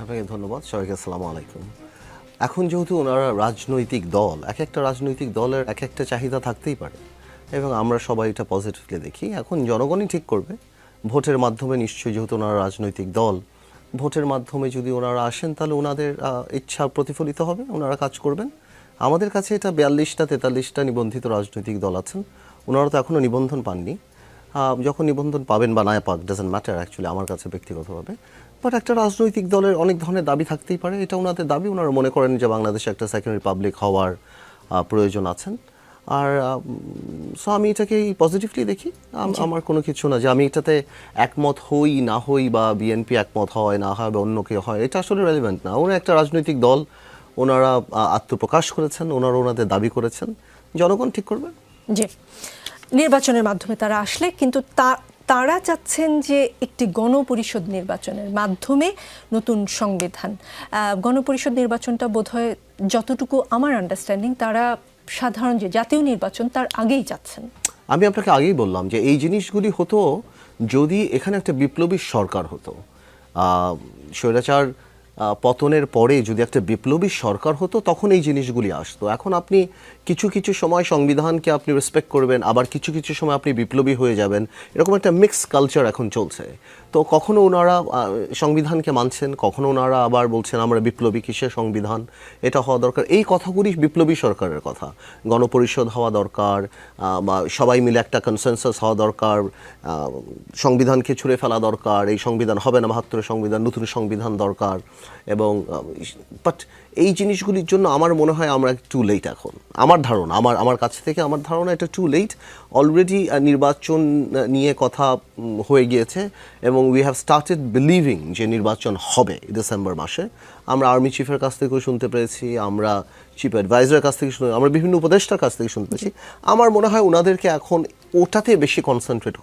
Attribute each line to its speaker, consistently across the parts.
Speaker 1: আপনাকে ধন্যবাদ, সবাইকে আসসালামু আলাইকুম। এখন যেহেতু ওনারা রাজনৈতিক দল, এক একটা রাজনৈতিক দলের এক একটা চাহিদা থাকতেই পারে এবং আমরা সবাই এটা পজিটিভলি দেখি। এখন জনগণই ঠিক করবে। ভোটের মাধ্যমে নিশ্চয়ই যেহেতু ওনারা রাজনৈতিক দল, ভোটের মাধ্যমে যদি ওনারা আসেন তাহলে ওনাদের ইচ্ছা প্রতিফলিত হবে, ওনারা কাজ করবেন। আমাদের কাছে এটা বিয়াল্লিশটা, তেতাল্লিশটা নিবন্ধিত রাজনৈতিক দল আছেন। ওনারা তো এখনও নিবন্ধন পাননি। যখন নিবন্ধন পাবেন বা না পাক ডাজেন্ট ম্যাটার অ্যাকচুয়ালি আমার কাছে ব্যক্তিগতভাবে। বাট একটা রাজনৈতিক দলের অনেক ধরনের দাবি থাকতেই পারে। এটা ওনাদের দাবি। ওনারা মনে করেন যে বাংলাদেশে একটা সেকেন্ড রিপাবলিক হওয়ার প্রয়োজন আছেন। আর সো আমি এটাকেই পজিটিভলি দেখি। আমার কোনো কিছু না যে আমি এটাতে একমত হই না হই বা বিএনপি একমত হয় না হয় বা অন্য কেউ হয় এটা আসলে রেলিভেন্ট না। ওরা একটা রাজনৈতিক দল। ওনারা আত্মপ্রকাশ করেছেন। ওনারা ওনাদের দাবি করেছেন। জনগণ ঠিক করবে।
Speaker 2: জি। নির্বাচনের মাধ্যমে তারা আসলে কিন্তু তা- তারা চাচ্ছেন যে একটি গণপরিষদ নির্বাচনের মাধ্যমে নতুন সংবিধান। গণপরিষদ নির্বাচনটা বোধহয় যতটুকু আমার আন্ডারস্ট্যান্ডিং তারা সাধারণ যে জাতীয় নির্বাচন, তার আগেই চাচ্ছেন।
Speaker 1: আমি আপনাকে আগেই বললাম যে এই জিনিসগুলি হতো যদি এখানে একটা বিপ্লবী সরকার হতো। স্বৈরাচার পতনের পরে যদি একটা বিপ্লবী সরকার হতো, তখন এই জিনিসগুলি আসতো। এখন আপনি কিছু কিছু সময় সংবিধানকে আপনি রেসপেক্ট করবেন, আবার কিছু কিছু সময় আপনি বিপ্লবী হয়ে যাবেন। এরকম একটা মিক্স কালচার এখন চলছে। তো কখনো ওনারা সংবিধানকে মানছেন, কখনো ওনারা আবার বলছেন আমরা বিপ্লবী কিসের সংবিধান, এটা হওয়া দরকার। এই কথাগুলি বিপ্লবী সরকারের কথা। গণপরিষদ হওয়া দরকার বা সবাই মিলে একটা কনসেনসাস হওয়া দরকার সংবিধানকে ছুঁড়ে ফেলা দরকার, এই সংবিধান হবে না বাহাত্তরের সংবিধান, নতুন সংবিধান দরকার, এবং বাট এই জিনিসগুলির জন্য আমার মনে হয় আমরা টু লেট এখন। আমার ধারণা, আমার আমার কাছ থেকে আমার ধারণা এটা টু লেট অলরেডি নির্বাচন নিয়ে কথা হয়ে গিয়েছে এবং উই হ্যাভ স্টার্টেড বিলিভিং যে নির্বাচন হবে ডিসেম্বর মাসে। আমরা আর্মি চিফের কাছ থেকেও শুনতে পেরেছি আমরা চিফ অ্যাডভাইজারের কাছ থেকে শুনে, আমরা বিভিন্ন উপদেষ্টার কাছ থেকে শুনতে পেরেছি আমার মনে হয় ওনাদেরকে এখন ওটাতে বেশি কনসেন্ট্রেট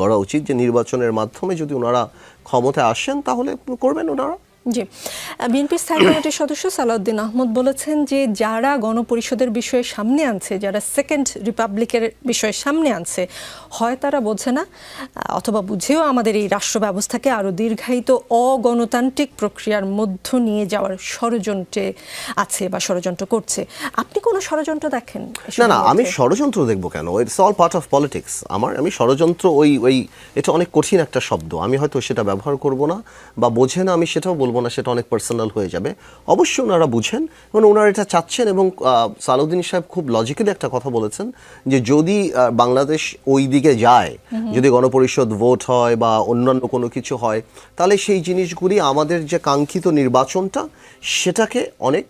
Speaker 1: করা উচিত যে নির্বাচনের মাধ্যমে যদি ওনারা ক্ষমতায় আসেন তাহলে করবেন ওনারা।
Speaker 2: জি। বিএনপির স্থায়ী কমিটির সদস্য সালাউদ্দিন আহমদ বলেছেন যে যারা গণপরিষদের বিষয়ে সামনে আনছে যারা সেকেন্ড রিপাবলিকের বিষয়ে সামনে আনছে হয় তারা বোঝে না অথবা বুঝেও আমাদের এই রাষ্ট্র ব্যবস্থাকে আরও দীর্ঘায়িত অগণতান্ত্রিক প্রক্রিয়ার মধ্য নিয়ে যাওয়ার ষড়যন্ত্রে আছে বা ষড়যন্ত্র করছে। আপনি কোনো ষড়যন্ত্র দেখেন?
Speaker 1: না না আমি ষড়যন্ত্র দেখব কেন? It's all part of politics আমার আমি ষড়যন্ত্র ওই ওই এটা অনেক কঠিন একটা শব্দ। আমি হয়তো সেটা ব্যবহার করব না বা বোঝে না আমি সেটাও বলব না সেটা অনেক পার্সোনাল হয়ে যাবে। অবশ্যই ওনারা বুঝেন এবং ওনারা এটা চাচ্ছেন এবং সালাউদ্দিন সাহেব খুব লজিক্যালি একটা কথা বলেছেন যে যদি বাংলাদেশ ওই দিকে যায় যদি গণপরিষদ ভোট হয় বা অন্যান্য কোনো কিছু হয় তাহলে সেই জিনিসগুলি আমাদের যে কাঙ্ক্ষিত নির্বাচনটা সেটাকে অনেক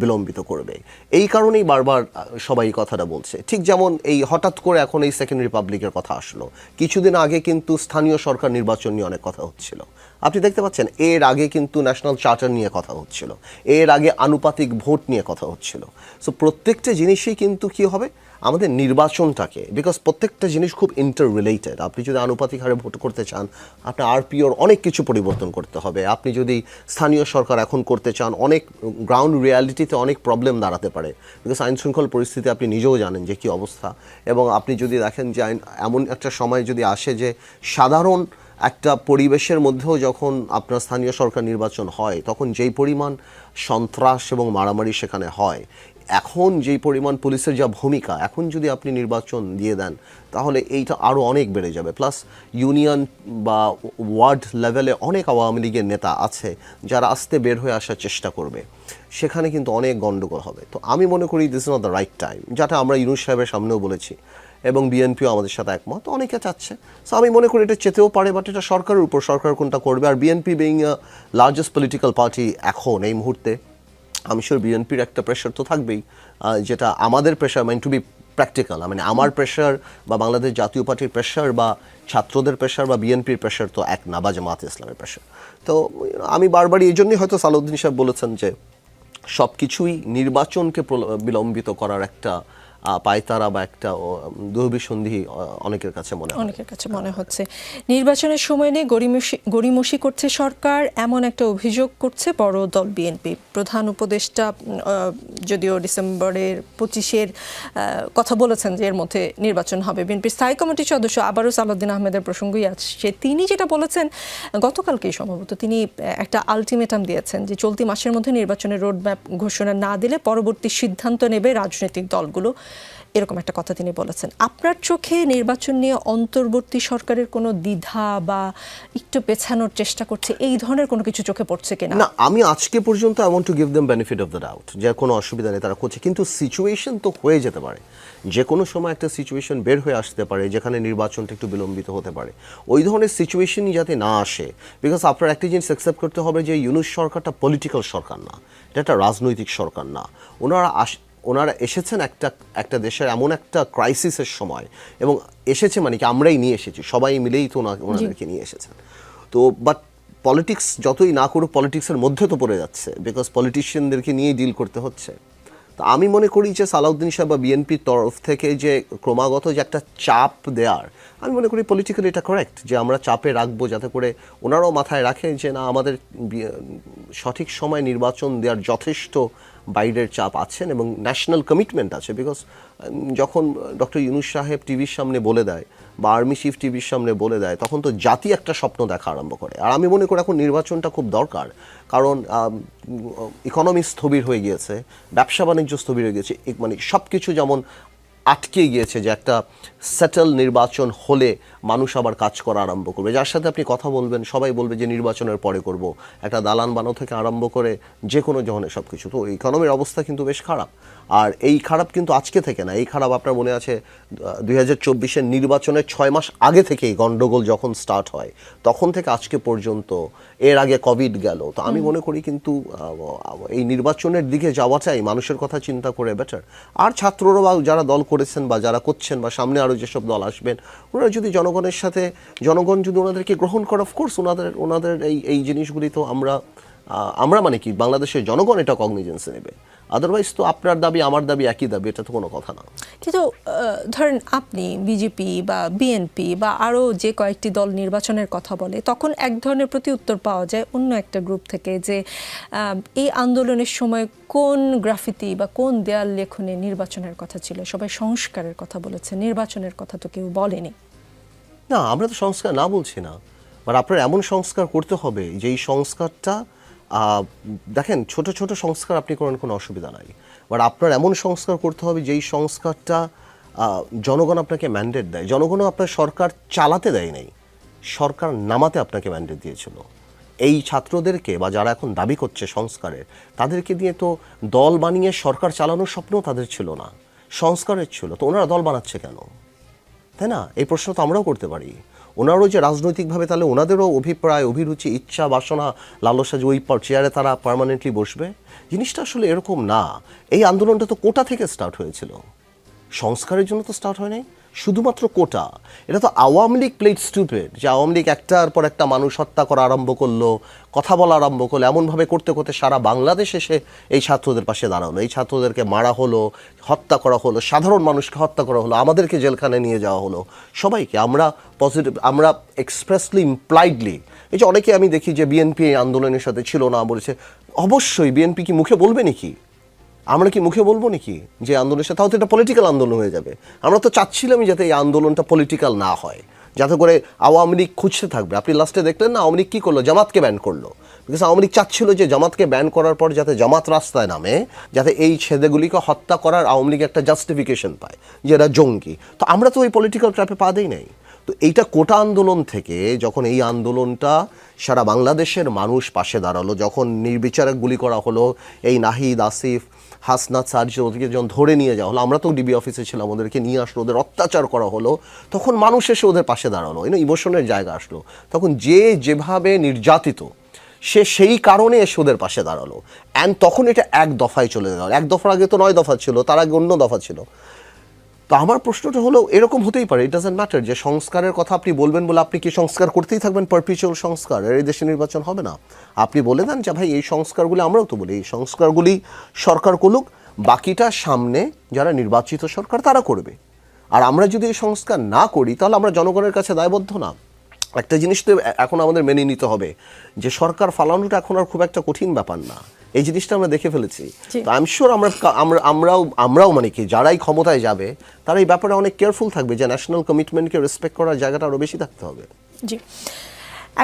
Speaker 1: বিলম্বিত করবে। এই কারণেই বারবার সবাই এই কথাটা বলছে। ঠিক যেমন এই হঠাৎ করে এখন এই সেকেন্ড রিপাবলিকের কথা আসলো। কিছুদিন আগে কিন্তু স্থানীয় সরকার নির্বাচন নিয়ে অনেক কথা হচ্ছিল। আপনি দেখতে পাচ্ছেন, এর আগে কিন্তু ন্যাশনাল চার্টার নিয়ে কথা হচ্ছিল। এর আগে আনুপাতিক ভোট নিয়ে কথা হচ্ছিল। সো প্রত্যেকটা জিনিসই কিন্তু কি হবে? আমাদের নির্বাচনটাকে বিকজ প্রত্যেকটা জিনিস খুব ইন্টার রিলেটেড আপনি যদি আনুপাতিক হারে ভোট করতে চান, আপনার আরপিওর অনেক কিছু পরিবর্তন করতে হবে। আপনি যদি স্থানীয় সরকার এখন করতে চান, অনেক গ্রাউন্ড রিয়ালিটিতে অনেক প্রবলেম দাঁড়াতে পারে। বিকজ আইন শৃঙ্খল পরিস্থিতি আপনি নিজেও জানেন যে কী অবস্থা। এবং আপনি যদি দেখেন যে আইন, এমন একটা সময় যদি আসে যে সাধারণ একটা পরিবেশের মধ্যেও যখন আপনার স্থানীয় সরকার নির্বাচন হয়, তখন যেই পরিমাণ সন্ত্রাস এবং মারামারি সেখানে হয়, এখন যেই পরিমাণ পুলিশের যা ভূমিকা, এখন যদি আপনি নির্বাচন দিয়ে দেন, তাহলে এইটা আরও অনেক বেড়ে যাবে। প্লাস ইউনিয়ন বা ওয়ার্ড লেভেলে অনেক আওয়ামী লীগের নেতা আছে, যারা আস্তে বের হয়ে আসার চেষ্টা করবে। সেখানে কিন্তু অনেক গণ্ডগোল হবে। তো আমি মনে করি this not the right time যেটা আমরা ইউনুস সাহেবের সামনেও বলেছি। এবং বিএনপিও আমাদের সাথে একমত অনেকে চাচ্ছে। সো আমি মনে করি এটা চেতেও পারে বাট এটা সরকারের উপর, সরকার কোনটা করবে? আর BNP being largest political party এখন, এই মুহূর্তে আমি শিওর বিএনপির একটা প্রেশার তো থাকবেই যেটা আমাদের pressure mine to be practical মানে আমার প্রেশার বা বাংলাদেশ জাতীয় পার্টির প্রেশার বা ছাত্রদের প্রেশার বা বিএনপির প্রেশার তো এক না, বা জামাত ইসলামের প্রেশার তো আমি বারবারই এই জন্যই হয়তো সালাউদ্দিন সাহেব বলেছেন যে সব কিছুই নির্বাচনকে বিলম্বিত করার একটা পায়তারা বা একটা দুর্বিসন্ধি অনেকের কাছে মনে
Speaker 2: অনেকের কাছে মনে হচ্ছে। নির্বাচনের সময় নিয়ে গড়িমসি গড়িমসি করছে সরকার, এমন একটা অভিযোগ করছে বড় দল বিএনপি। প্রধান উপদেষ্টা যদিও ডিসেম্বরের পঁচিশের কথা বলেছেন যে এর মধ্যে নির্বাচন হবে। বিএনপির স্থায়ী কমিটির সদস্য আবারও সালাউদ্দিন আহমেদের প্রসঙ্গই আসছে তিনি যেটা বলেছেন, গতকালকেই সম্ভবত তিনি একটা আলটিমেটাম দিয়েছেন যে চলতি মাসের মধ্যে নির্বাচনের রোডম্যাপ ঘোষণা না দিলে পরবর্তী সিদ্ধান্ত নেবে রাজনৈতিক দলগুলো। এরকম একটা কথা তিনি বলেছেন। আপনার চোখে নির্বাচন নিয়ে অন্তর্বর্তী সরকারের কোনো দ্বিধা বা একটু পেছানোর চেষ্টা করছে, এই ধরনের কোনো কিছু চোখে পড়ছে কিনা?
Speaker 1: না, আমি আজকে পর্যন্ত I want to give them benefit of the doubt যে কোনো অসুবিধা নেই তারা করছে। কিন্তু সিচুয়েশন তো হয়ে যেতে পারে। যে কোনো সময় একটা সিচুয়েশন বের হয়ে আসতে পারে, যেখানে নির্বাচনটা একটু বিলম্বিত হতে পারে। ওই ধরনের সিচুয়েশনই যাতে না আসে বিকজ আপনার একটা জিনিস অ্যাকসেপ্ট করতে হবে যে ইউনুস সরকারটা পলিটিক্যাল সরকার না, এটা একটা রাজনৈতিক সরকার না। ওনারা ওনারা এসেছেন একটা একটা দেশের এমন একটা ক্রাইসিসের সময়। এবং এসেছে মানে কি আমরাই নিয়ে এসেছি সবাই মিলেই তো ওনাদেরকে নিয়ে এসেছেন। তো বাট পলিটিক্স যতই না করুক পলিটিক্সের মধ্যে তো পড়ে যাচ্ছে বিকজ পলিটিশিয়ানদেরকে নিয়েই ডিল করতে হচ্ছে। তো আমি মনে করি যে সালাউদ্দিন সাহেব বা বিএনপির তরফ থেকে যে ক্রমাগত যে একটা চাপ দেওয়ার আমি মনে করি পলিটিক্যালি এটা করেক্ট যে আমরা চাপে রাখব যাতে করে ওনারাও মাথায় রাখে যে না আমাদের সঠিক সময় নির্বাচন দেওয়ার যথেষ্ট বাইরের চাপ আছেন এবং ন্যাশনাল কমিটমেন্ট আছে বিকজ যখন ডক্টর ইউনুস সাহেব টিভির সামনে বলে দেয় বা আর্মি চিফ টিভির সামনে বলে দেয়, তখন তো জাতি একটা স্বপ্ন দেখা আরম্ভ করে। আর আমি মনে করি এখন নির্বাচনটা খুব দরকার। কারণ ইকোনমি স্থবির হয়ে গিয়েছে, ব্যবসা বাণিজ্য স্থবির হয়ে গিয়েছে মানে সব কিছু যেমন আটকে গিয়েছে যে একটা সেটেল নির্বাচন হলে মানুষ আবার কাজ করা আরম্ভ করবে। যার সাথে আপনি কথা বলবেন সবাই বলবে যে নির্বাচনের পরে করব। একটা দালান বানানো থেকে আরম্ভ করে যে কোনো ধরনের সব কিছু তো ইকোনমির অবস্থা কিন্তু বেশ খারাপ। আর এই খারাপ কিন্তু আজকে থেকে না এই খারাপ আপনার মনে আছে দুই হাজার চব্বিশের নির্বাচনের ছয় মাস আগে থেকেই গন্ডগোল যখন স্টার্ট হয় তখন থেকে আজকে পর্যন্ত এর আগে কোভিড গেল। তো আমি মনে করি কিন্তু এই নির্বাচনের দিকে যাওয়াটাই মানুষের কথা চিন্তা করে বেটার আর ছাত্ররা বা যারা দল করেছেন বা যারা করছেন বা সামনে আরও যেসব দল আসবেন, ওনারা যদি জনগণের সাথে, জনগণ যদি ওনাদেরকে গ্রহণ করে অফকোর্স ওনাদের ওনাদের এই এই জিনিসগুলি তো আমরা আমরা মানে কি, বাংলাদেশের জনগণ এটা কগনিজেন্সে নেবে। আদারওয়াইজ তো আপনার দাবি আমার দাবি একই দাবি এটা তো কোনো কথা না।
Speaker 2: কিন্তু ধরেন আপনি বিজেপি বা বিএনপি বা আরও যে কয়েকটি দল নির্বাচনের কথা বলে তখন এক ধরনের প্রতি উত্তর পাওয়া যায় অন্য একটা গ্রুপ থেকে যে এই আন্দোলনের সময় কোন গ্রাফিতি বা কোন দেয়াল লেখনে নির্বাচনের কথা ছিল? সবাই সংস্কারের কথা বলেছে নির্বাচনের কথা তো কেউ বলেনি।
Speaker 1: না আমরা তো সংস্কার না বলছি না। বাট আপনার এমন সংস্কার করতে হবে যে এই সংস্কারটা দেখেন, ছোট ছোট সংস্কার আপনি করেন, কোনো অসুবিধা নাই। বাট আপনার এমন সংস্কার করতে হবে, যেই সংস্কারটা জনগণ আপনাকে ম্যান্ডেট দেয়। জনগণও আপনার সরকার চালাতে দেয় নাই। সরকার নামাতে আপনাকে ম্যান্ডেট দিয়েছিল। এই ছাত্রদেরকে বা যারা এখন দাবি করছে সংস্কারের তাদেরকে দিয়ে তো দল বানিয়ে সরকার চালানোর স্বপ্নও তাদের ছিল না। সংস্কারের ছিল। তো ওনারা দল বানাচ্ছে কেন? তাই না? এই প্রশ্ন তো আমরাও করতে পারি। ওনারও যে রাজনৈতিকভাবে তাহলে ওনাদেরও অভিপ্রায়, অভিরুচি, ইচ্ছা, বাসনা, লালসা যে ওই চেয়ারে তারা পারমানেন্টলি বসবে, জিনিসটা আসলে এরকম না। এই আন্দোলনটা তো কোটা থেকে স্টার্ট হয়েছিল। সংস্কারের জন্য তো স্টার্ট হয় নাই শুধুমাত্র কোটা, এটা তো আওয়ামী লীগ প্লেট স্টুপেড যে আওয়ামী লীগ একটার পর একটা মানুষ হত্যা করা আরম্ভ করল, কথা বলা আরম্ভ করল, এমনভাবে করতে করতে সারা বাংলাদেশ এসে এই ছাত্রদের পাশে দাঁড়ানো এই ছাত্রদেরকে মারা হলো, হত্যা করা হলো, সাধারণ মানুষকে হত্যা করা হলো, আমাদেরকে জেলখানে নিয়ে যাওয়া হলো। সবাইকে আমরা পজিটিভ আমরা এক্সপ্রেসলি ইমপ্লাইডলি এই যে অনেকে আমি দেখি যে বিএনপি এই আন্দোলনের সাথে ছিল না বলেছে, অবশ্যই বিএনপি কি মুখে বলবে নাকি? আমরা কি মুখে বলব নাকি যে আন্দোলনের সাথে? তাও তো এটা পলিটিক্যাল আন্দোলন হয়ে যাবে। আমরা তো চাচ্ছিলামই যাতে এই আন্দোলনটা পলিটিক্যাল না হয়। যাতে করে আওয়ামী লীগ খুঁজতে থাকবে। আপনি লাস্টে দেখলেন না, আওয়ামী লীগ কী করল? জামাতকে ব্যান করল। বিকজ আওয়ামী লীগ চাচ্ছিল যে জামাতকে ব্যান করার পর যাতে জামাত রাস্তায় নামে, যাতে এই ছেলেগুলিকে হত্যা করার আওয়ামী লীগ একটা জাস্টিফিকেশন পায়, যে এরা জঙ্গি। তো আমরা তো ওই পলিটিক্যাল ট্র্যাপে পা দেই নাই। তো এইটা কোটা আন্দোলন থেকে যখন এই আন্দোলনটা সারা বাংলাদেশের মানুষ পাশে দাঁড়াল, যখন নির্বিচারে গুলি করা হলো, এই নাহিদ, আসিফ হাসনাত সার্জি ওদেরকে যখন ধরে নিয়ে যাওয়া হলো, আমরা তো ডিবি অফিসে ছিলাম, ওদেরকে নিয়ে আসলো, ওদের অত্যাচার করা হলো, তখন মানুষ এসে ওদের পাশে দাঁড়াল, এই ইমোশনের জায়গা আসলো। তখন যে যেভাবে নির্যাতিত, সে সেই কারণে এসে ওদের পাশে দাঁড়াল। অ্যান্ড তখন এটা এক দফায় চলে গেল। এক দফার আগে তো নয় দফা ছিল, তার আগে অন্য দফা ছিল। তো আমার প্রশ্নটা হলো, এরকম হতেই পারে ইট ডাজেন্ট ম্যাটার যে সংস্কারের কথা আপনি বলবেন বলে আপনি কি সংস্কার করতেই থাকবেন পারপিচুয়াল সংস্কার এই দেশে নির্বাচন হবে না। আপনি বলে দেন যে, ভাই, এই সংস্কারগুলি আমরাও তো বলি, এই সংস্কারগুলি সরকার করুক, বাকিটা সামনে যারা নির্বাচিত সরকার তারা করবে। আর আমরা যদি এই সংস্কার না করি, তাহলে আমরা জনগণের কাছে দায়বদ্ধ না। একটা জিনিস তো এখন আমাদের মেনে নিতে হবে যে সরকার ফালানোটা এখন আর খুব একটা কঠিন ব্যাপার না। এই জিনিসটা আমরা দেখে ফেলেছি। তো শিওর আমরা আমরাও আমরাও মানে কি যারাই ক্ষমতায় যাবে তারা এই ব্যাপারে অনেক কেয়ারফুল থাকবে যে ন্যাশনাল কমিটমেন্টকে রেসপেক্ট করার জায়গাটা আরও বেশি থাকতে হবে।
Speaker 2: জি।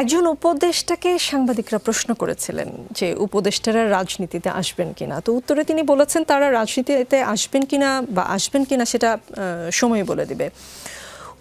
Speaker 2: একজন উপদেষ্টাকে সাংবাদিকরা প্রশ্ন করেছিলেন যে উপদেষ্টারা রাজনীতিতে আসবেন কিনা। তো উত্তরে তিনি বলেছেন তারা রাজনীতিতে আসবেন কিনা বা আসবেন কিনা সেটা সময় বলে দিবে।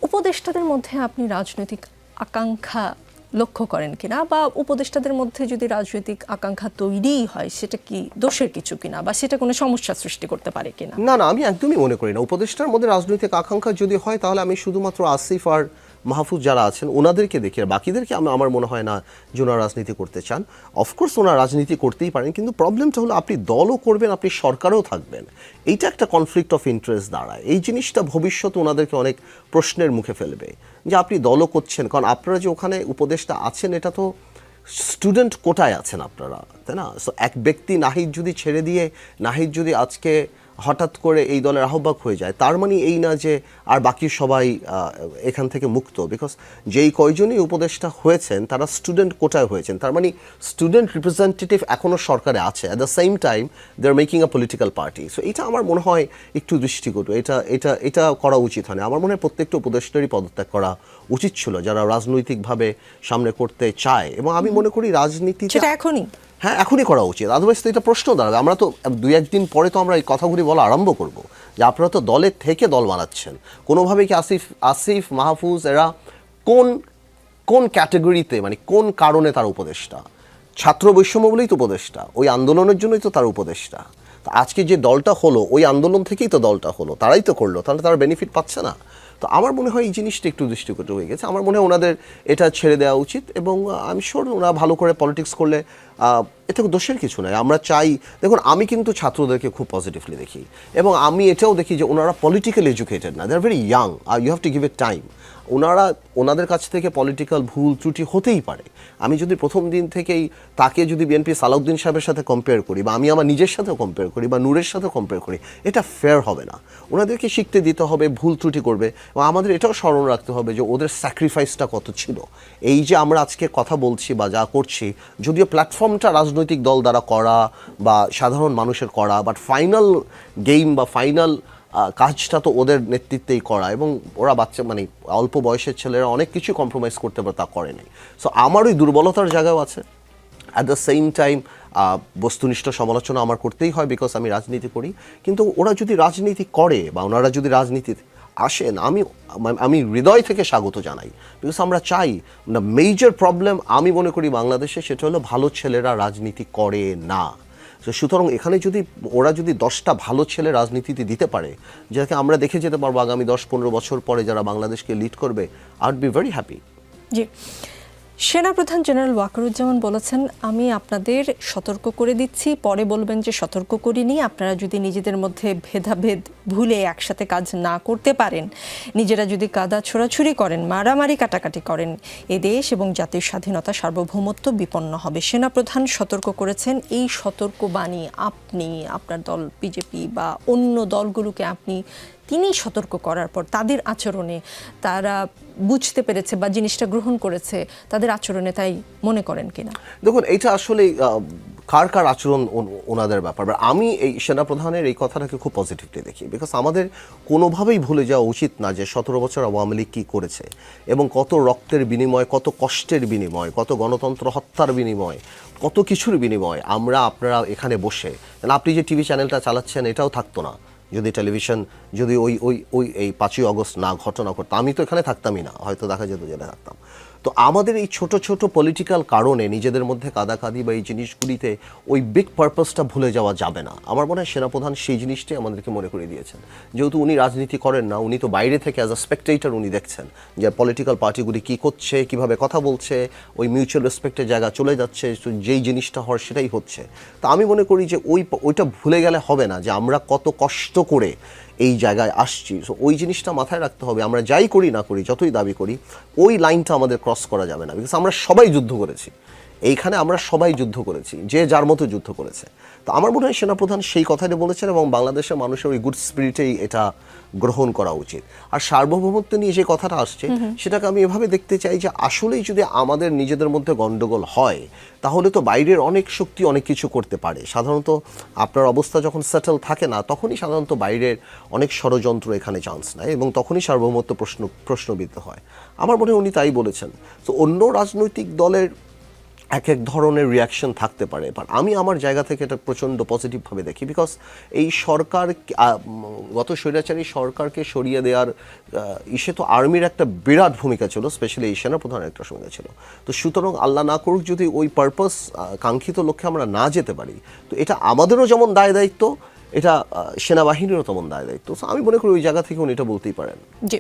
Speaker 2: উপদেষ্টাদের মধ্যে আপনি রাজনৈতিক আকাঙ্ক্ষা লক্ষ্য করেন কিনা বা উপদেষ্টাদের মধ্যে যদি রাজনৈতিক আকাঙ্ক্ষা তৈরিই হয়, সেটা কি দোষের কিছু কিনা বা সেটা কোনো সমস্যা সৃষ্টি করতে পারে কিনা?
Speaker 1: না না, আমি একদমই মনে করি না। উপদেষ্টার মধ্যে রাজনৈতিক আকাঙ্ক্ষা যদি হয়, তাহলে আমি শুধুমাত্র আসিফ আর মাহফুজ যারা আছেন, ওনাদেরকে দেখি। বাকিদেরকে আমি আমার মনে হয় না যে ওনারা রাজনীতি করতে চান। অফকোর্স ওনারা রাজনীতি করতেই পারেন, কিন্তু প্রবলেমটা হলো আপনি দলও করবেন, আপনি সরকারেও থাকবেন। এইটা একটা কনফ্লিক্ট অফ ইন্টারেস্ট দাঁড়ায়। এই জিনিসটা ভবিষ্যতে ওনাদেরকে অনেক প্রশ্নের মুখে ফেলবে। যে আপনি দলও করছেন, কারণ আপনারা যে ওখানে উপদেশটা আছেন, এটা তো স্টুডেন্ট কোটায় আছেন আপনারা, তাই না? সো এক ব্যক্তি নাহিদ যদি ছেড়ে দিয়ে, নাহিদ যদি আজকে হঠাৎ করে এই দলের আহ্বায়ক হয়ে যায়। তার মানে এই না যে আর বাকি সবাই এখান থেকে মুক্ত। বিকজ যেই কয়জনই উপদেষ্টা হয়েছেন, তারা স্টুডেন্ট কোটায় হয়েছেন। তার মানে স্টুডেন্ট রিপ্রেজেন্টেটিভ এখনও সরকারে আছে। At the same time they are making a political party so এটা আমার মনে হয় একটু দৃষ্টিকটু এটা এটা এটা করা উচিত হয় আমার মনে হয় প্রত্যেকটা উপদেষ্টারই পদত্যাগ করা উচিত ছিল। যারা রাজনৈতিকভাবে সামনে করতে চায়। এবং আমি মনে করি রাজনীতি
Speaker 2: সেটা এখনই।
Speaker 1: হ্যাঁ এখনই করা উচিত। আদারওয়াইজ তো এটা প্রশ্ন দাঁড়াবে। আমরা তো, দুই একদিন পরে তো আমরা এই কথাগুলি বলা আরম্ভ করব যে আপনারা তো দলের থেকে দল বানাচ্ছেন। কোনোভাবে কি আসিফ আসিফ, মাহফুজ এরা কোন কোন ক্যাটাগরিতে মানে কোন কারণে তার উপদেষ্টা? ছাত্র বৈষম্য বলেই তো উপদেষ্টা। ওই আন্দোলনের জন্যই তো তার উপদেষ্টা। আজকে যে দলটা হলো, ওই আন্দোলন থেকেই তো দলটা হলো। তারাই তো করল, তাহলে তারা বেনিফিট পাচ্ছে না। তো আমার মনে হয় এই জিনিসটা একটু দৃষ্টিকটু হয়ে গেছে। আমার মনে হয় ওনাদের এটা ছেড়ে দেওয়া উচিত এবং আমি শিওর ওরা ভালো করে পলিটিক্স করলে এতে দোষের কিছু নয় আমরা চাই, দেখুন, আমি কিন্তু ছাত্রদেরকে খুব পজিটিভলি দেখি এবং আমি এটাও দেখি যে ওনারা পলিটিক্যাল এডুকেটেড না। They are very young R you have to give a time ওনারা, ওনাদের কাছ থেকে পলিটিক্যাল ভুল, ত্রুটি হতেই পারে। আমি যদি প্রথম দিন থেকেই তাকে যদি বিএনপি সালাউদ্দিন সাহেবের সাথে কম্পেয়ার করি বা আমি আমার নিজের সাথেও কম্পেয়ার করি বা নূরের সাথেও কম্পেয়ার করি, এটা ফেয়ার হবে না। ওনাদেরকে শিখতে দিতে হবে, ভুল ত্রুটি করবে। এবং আমাদের এটাও স্মরণ রাখতে হবে যে ওদের স্যাক্রিফাইসটা কত ছিল। এই যে আমরা আজকে কথা বলছি বা যা করছি, যদিও প্ল্যাটফর্মটা রাজনৈতিক দল দ্বারা করা বা সাধারণ মানুষের করা বাট ফাইনাল গেম বা ফাইনাল কাজটা তো ওদের নেতৃত্বেই করা এবং ওরা বাচ্চা মানে অল্প বয়সের ছেলেরা অনেক কিছু কম্প্রোমাইজ করতে পারে তা করেনি সো আমার ওই দুর্বলতার জায়গাও আছে। অ্যাট দ্য সেম টাইম বস্তুনিষ্ঠ সমালোচনা আমার করতেই হয় বিকজ আমি রাজনীতি করি। কিন্তু ওরা যদি রাজনীতি করে বা ওনারা যদি রাজনীতি আসেন, আমি আমি হৃদয় থেকে স্বাগত জানাই। বিকজ আমরা চাই না মেজর প্রবলেম আমি মনে করি বাংলাদেশে, সেটা হলো ভালো ছেলেরা রাজনীতি করে না। তো সুতরাং এখানে যদি ওরা যদি দশটা ভালো ছেলে রাজনীতিতে দিতে পারে, যাকে আমরা দেখে যেতে পারব আগামী দশ পনেরো বছর পরে যারা বাংলাদেশকে লিড করবে I would be very happy
Speaker 2: জি। সেনাপ্রধান জেনারেল ওয়াকারুজ্জামান বলেছেন, আমি আপনাদের সতর্ক করে দিচ্ছি। পরে বলবেন যে সতর্ক করিনি। আপনারা যদি নিজেদের মধ্যে ভেদাভেদ ভুলে একসাথে কাজ না করতে পারেন, নিজেরা যদি কাদা ছোড়াছুরি করেন, মারামারি কাটাকাটি করেন, এ দেশ এবং জাতির স্বাধীনতা সার্বভৌমত্ব বিপন্ন হবে। সেনাপ্রধান সতর্ক করেছেন, এই সতর্ক বাণী আপনি, আপনার দল বিজেপি বা অন্য দলগুলোকে আপনি তিনি সতর্ক করার পর তাদের আচরণে তারা বুঝতে পেরেছে বা জিনিসটা গ্রহণ করেছে, তাদের আচরণে তাই মনে করেন কিনা?
Speaker 1: দেখুন এটা আসলে কার কার আচরণ ওনাদের ব্যাপার। আমি এই সেনাপ্রধানের এই কথাটাকে খুব পজিটিভলি দেখি বিকজ আমাদের কোনোভাবেই ভুলে যাওয়া উচিত না যে সতেরো বছর আওয়ামী লীগ কী করেছে এবং কত রক্তের বিনিময়, কত কষ্টের বিনিময়, কত গণতন্ত্র হত্যার বিনিময়, কত কিছুর বিনিময় আমরা আপনারা এখানে বসে আপনি যে টিভি চ্যানেলটা চালাচ্ছেন এটাও থাকতো না। যদি টেলিভিশন যদি ওই ওই ওই এই পাঁচই অগস্ট না ঘটনা করতো আমি তো এখানে থাকতামই না, হয়তো দেখা যেত জেলে থাকতাম। তো আমাদের এই ছোট ছোট পলিটিক্যাল কারণে নিজেদের মধ্যে কাদাকাদি বা এই জিনিসগুলিতে ওই বিগ পারপাসটা ভুলে যাওয়া যাবে না। আমার মনে হয় সেনাপ্রধান সেই জিনিসটাই আমাদেরকে মনে করে দিয়েছেন। যেহেতু উনি রাজনীতি করেন না, উনি তো বাইরে থেকে অ্যাজ আ স্পেকটেটর উনি দেখছেন যে পলিটিক্যাল পার্টিগুলি কী করছে, কীভাবে কথা বলছে, ওই মিউচুয়াল রেসপেক্টের জায়গা চলে যাচ্ছে যেই জিনিসটা হওয়ার সেটাই হচ্ছে। তা আমি মনে করি যে ওই, ওইটা ভুলে গেলে হবে না যে আমরা কত কষ্ট করে এই জায়গায় আসছি। সো ওই জিনিসটা মাথায় রাখতে হবে। আমরা যাই করি না করি, যতই দাবি করি, ওই লাইনটা আমাদের ক্রস করা যাবে না। বিকজ আমরা সবাই যুদ্ধ করেছি। এইখানে আমরা সবাই যুদ্ধ করেছি যে যার মতো যুদ্ধ করেছে। তো আমার মনে হয় সেনাপ্রধান সেই কথাটা বলেছেন এবং বাংলাদেশের মানুষের ওই গুড স্পিরিটেই এটা গ্রহণ করা উচিত। আর সার্বভৌমত্ব নিয়ে যে কথাটা আসছে সেটাকে আমি এভাবে দেখতে চাই যে আসলেই যদি আমাদের নিজেদের মধ্যে গন্ডগোল হয় তাহলে তো বাইরের অনেক শক্তি অনেক কিছু করতে পারে। সাধারণত আপনার অবস্থা যখন সেটেল থাকে না তখনই সাধারণত বাইরের অনেক ষড়যন্ত্র এখানে চান্স নেয় এবং তখনই সার্বভৌমত্ব প্রশ্ন প্রশ্নবিদ্ধ হয়। আমার মনে হয় উনি তাই বলেছেন। তো অন্য রাজনৈতিক দলের এক এক ধরনের রিয়াকশন থাকতে পারে। বাট আমি আমার জায়গা থেকে এটা প্রচণ্ড পজিটিভভাবে দেখি বিকজ এই সরকার গত স্বৈরাচারী সরকারকে সরিয়ে দেওয়ার ইসে তো আর্মির একটা বিরাট ভূমিকা ছিল স্পেশালি এই সেনাপ্রধানের একটা ভূমিকা ছিল। তো সুতরাং আল্লাহ না করুক যদি ওই পারপাস কাঙ্ক্ষিত লক্ষ্যে আমরা না যেতে পারি, তো এটা আমাদেরও যেমন দায় দায়িত্ব, এটা সেনাবাহিনীরও তেমন দায় দায়িত্ব। আমি মনে করি ওই জায়গা থেকে উনি এটা বলতেই পারেন।
Speaker 2: জি।